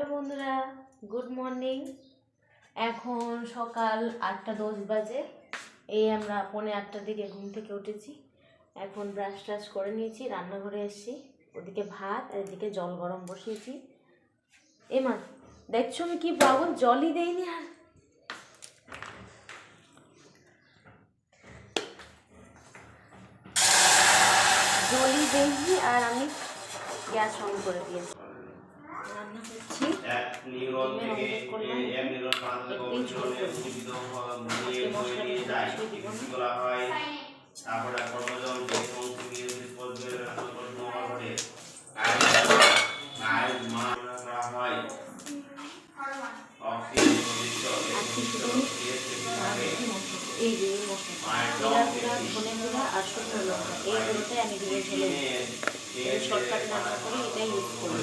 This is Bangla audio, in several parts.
হ্যালো বন্ধুরা, গুড মর্নিং। এখন সকাল আটটা দশ বাজে। এই আমরা পৌনে আটটার দিকে ঘুম থেকে উঠেছি। এখন ব্রাশ ট্রাশ করে নিয়েছি, রান্নাঘরে এসেছি। ওদিকে ভাত, আর এদিকে জল গরম বসিয়েছি। এ মা, দেখছ আমি কি পাবো জলই দেইনি আর। জলই দেইনি আর আমি গ্যাস অন করে দিয়েছি। রান্না করছি এক নিউরন থেকে এক থেকে উদ্দীপিত নিয়ে নিয়ে যায় হয় তারপরে কর্মজল যে সমস্ত পর্যায়ে ঘটে আর করা হয় এই যে এই মশলা জিরা গুঁড়া ধনে গুঁড়া আর শুকনো লঙ্কা এইগুলোতে আমি দিয়ে ঢেলে শর্টকাট রান্না করি এটাই ইউজ করি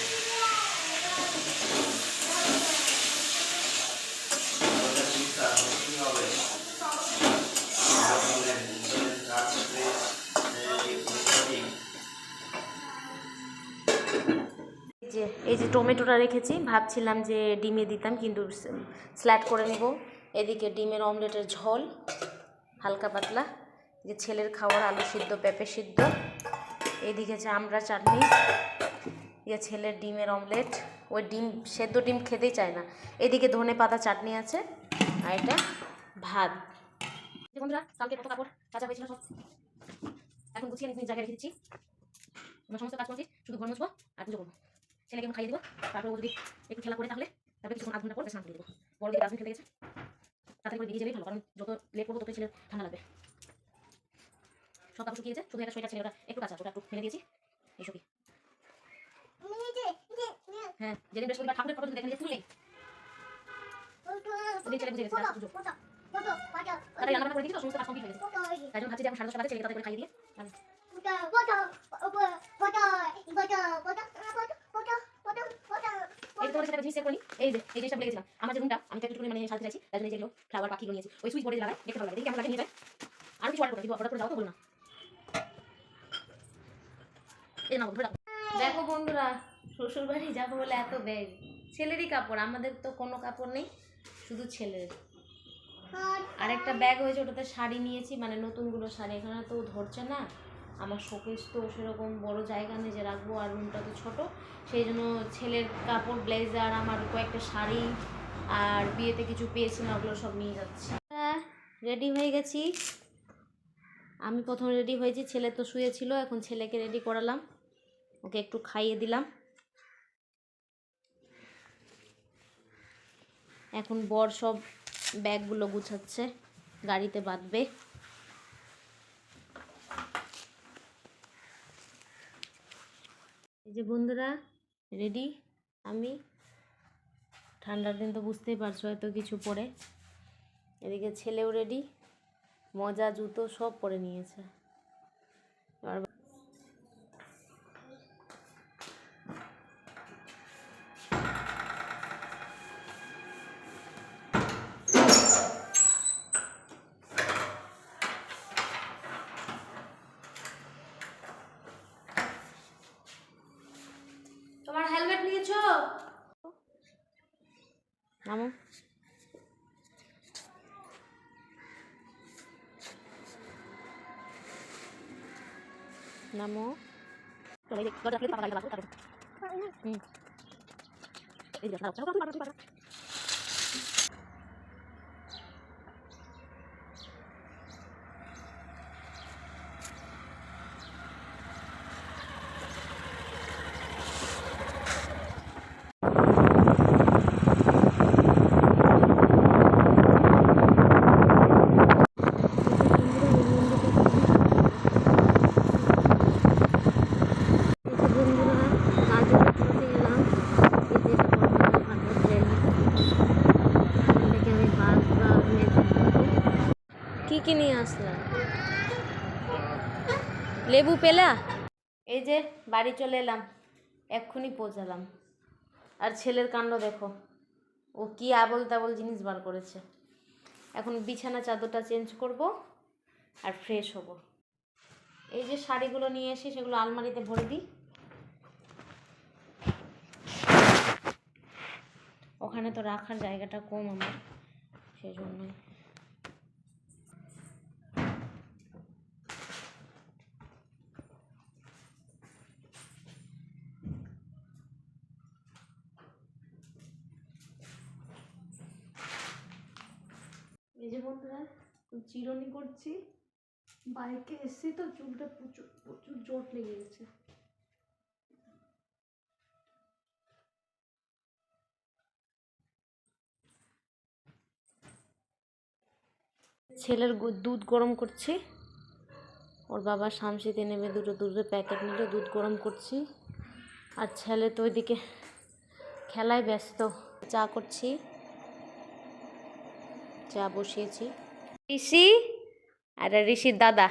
যে এই যে টমেটোটা রেখেছি, ভাবছিলাম যে ডিমে দিতাম, কিন্তু স্ল্যাট করে নেব। এদিকে ডিমের অমলেটের ঝোল, হালকা পাতলা। যে ছেলের খাওয়ার আলু সিদ্ধ, পেঁপে সিদ্ধ। এদিকে যে আমরা চাটনি ইয়ে ছেলের ডিমের অমলেট। ওই ডিম, সেদ্ধ ডিম খেতেই চায় না। এদিকে ধনে পাতা চাটনি আছে, আর এটা ভাত। কাঁচা এখন গুছিয়ে নিজ জায়গায় রেখে দিচ্ছি। আমরা সমস্ত কাজ করছি, শুধু ঘর মুছবো আর পুজো করব। ছেলেকে এখন খাইয়ে দেবো। তারপরে যদি একটু খেলা করে তাহলে তারপরে কিছুক্ষণ আধ ঘণ্টা পর স্নান করে দেবো। বড় দিকে ফেলে গেছে। তাড়াতাড়ি করে ভালো, কারণ যত লেট করব ততই ছেলের ঠান্ডা লাগবে। সব কাপড় শুকিয়েছে শুধু একটা সোয়েটার ছেলে, ওটা একটু কাঁচা ওটা একটু ফেলে দিয়েছি। এই সবই হ্যাঁ যেদিন বৃহস্পতিবার ঠাকুরের ফটো দেখে নিয়ে তুললেই ওদিন ছেলে বুঝে গেছে পুজো। তাড়াতাড়ি রান্না করে দিয়েছি তো, সমস্ত কাজ হয়ে গেছে। তাই জন্য ভাবছি যে এখন সাড়ে দশটা বাজে, ছেলেকে খাইয়ে দিয়ে তাহলে এই যে তোমাদের সাথে একটা একটু মানে দেখি আর বন্ধুরা শ্বশুর বাড়ি যাব বলে এত ব্যাগ ছেলেরই কাপড়, আমাদের তো কোনো কাপড় নেই, শুধু ছেলের। আরেকটা ব্যাগ হয়েছে, ওটাতে শাড়ি নিয়েছি মানে নতুনগুলো শাড়ি। এখানে তো ধরছে না। আমার শোকেস তো সেরকম বড় জায়গা নেই যে রাখব আর রুমটা তো ছোটো। সেই জন্য ছেলের কাপড় ব্লেজার আমার কয়েকটা শাড়ি আর বিয়েতে কিছু পেয়েছিলাম ওগুলো সব নিয়ে যাচ্ছি। রেডি হয়ে গেছি। আমি প্রথম রেডি হয়েছি, ছেলে তো শুয়েছিল, এখন ছেলেকে রেডি করালাম। ওকে একটু খাইয়ে দিলাম। এখন বর সব ব্যাগগুলো গুছাচ্ছে, গাড়িতে বাঁধবে। এই যে বন্ধুরা রেডি আমি? ঠান্ডার দিন তো বুঝতেই পারছ হয়তো কিছু পরে। এদিকে ছেলেও রেডি মজা, জুতো সব পরে নিয়েছে। নামো নামো চলো এই যে দরজা খুলে পাকা গাড়ি লাগো তারপর হুম এই যে দাঁড়াও দাঁড়াও, দাঁড়াও, দাঁড়াও, দাঁড়াও। এই যে বন্ধুরা কাজে করতে গেলাম এই যে এটা বন্ধুরা হাতের ট্রেন কি কি নিয়ে আসলাম? লেবু পেলা? এই যে বাড়ি চলে এলাম, এক্ষুনি পৌঁছালাম। আর ছেলের কাণ্ড দেখো, ও কি আবল তাবল জিনিস বার করেছে। এখন বিছানা চাদরটা চেঞ্জ করব আর ফ্রেশ হব। এই যে শাড়িগুলো নিয়ে এসে সেগুলো আলমারিতে ভরে দিই। ওখানে তো রাখার জায়গাটা কম আমার সেই জন্যই যে বন্ধুরা চিরনি করছি। বাইকে এসছি তো চুলটা প্রচুর প্রচুর জোট লেগে গেছে। ছেলের দুধ গরম করছি। ওর বাবা শামসিতে নেমে দুটো দুধের প্যাকেট নিলে, দুধ গরম করছি। আর ছেলে তো ওইদিকে খেলায় ব্যস্ত। চা করছি। চা বসিয়েছি। ঋষি আর ঋষির দাদা।